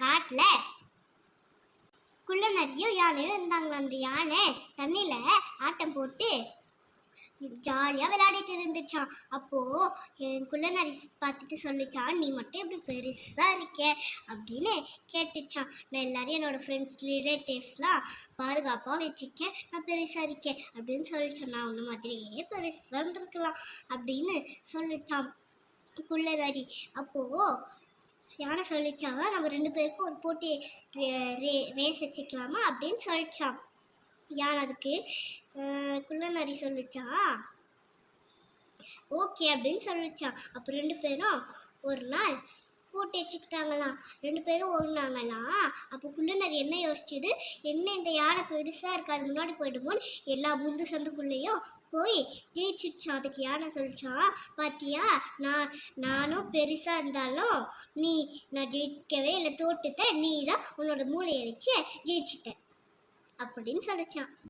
காட்டுல. குள்ள நரியும் யானையோ இருந்தாங்களோ அந்த யானை? தண்ணியில ஆட்டம் போட்டு ஜாலியாக விளையாடிட்டு இருந்துச்சான் அப்போது என் குள்ள நரி பார்த்துட்டு சொல்லிச்சான் நீ மட்டும் இப்படி பெருசாக இருக்க? அப்படின்னு கேட்டுச்சான் நான் எல்லாரையும் என்னோட ஃப்ரெண்ட்ஸ் ரிலேட்டிவ்ஸ்லாம் பாதுகாப்பாக வச்சுக்க நான் பெருசாக இருக்கேன் அப்படின்னு சொல்லிச்சான் நான் உன்ன மாதிரியே பெருசாக இருந்திருக்கலாம் அப்படின்னு சொல்லிச்சான் குள்ள நரி அப்போ யானை சொல்லிச்சாங்க நம்ம ரெண்டு பேருக்கும் ஒரு போட்டி ரே- ரே- ரேஸ் வச்சுக்கலாமா அப்படின்னு சொல்லிச்சான் யானை அதுக்கு? அஹ், குள்ள நரி சொல்லிச்சான் ஓகே அப்படின்னு சொல்லிச்சான் அப்போ ரெண்டு பேரும் ஒரு நாள் கூட்டி வச்சுக்கிட்டாங்களாம் ரெண்டு பேரும் ஓடினாங்களாம் அப்போ குள்ளனர் என்ன யோசிச்சுது? என்ன இந்த யானை பெருசாக இருக்கு? அது முன்னாடி போயிடுமோன்னு எல்லா முந்து சந்துக்குள்ளேயும் போய் ஜெயிச்சுச்சான் அதுக்கு யானை சொல்லிச்சான் பாத்தியா? நான் நானும் பெருசாக இருந்தாலும் நீ நான் ஜெயிக்கவே இல்லை தோட்டுட்டேன் நீ தான் உன்னோட மூளையை வச்சு ஜெயிச்சிட்ட. அப்படின்னு சொல்லிச்சான்.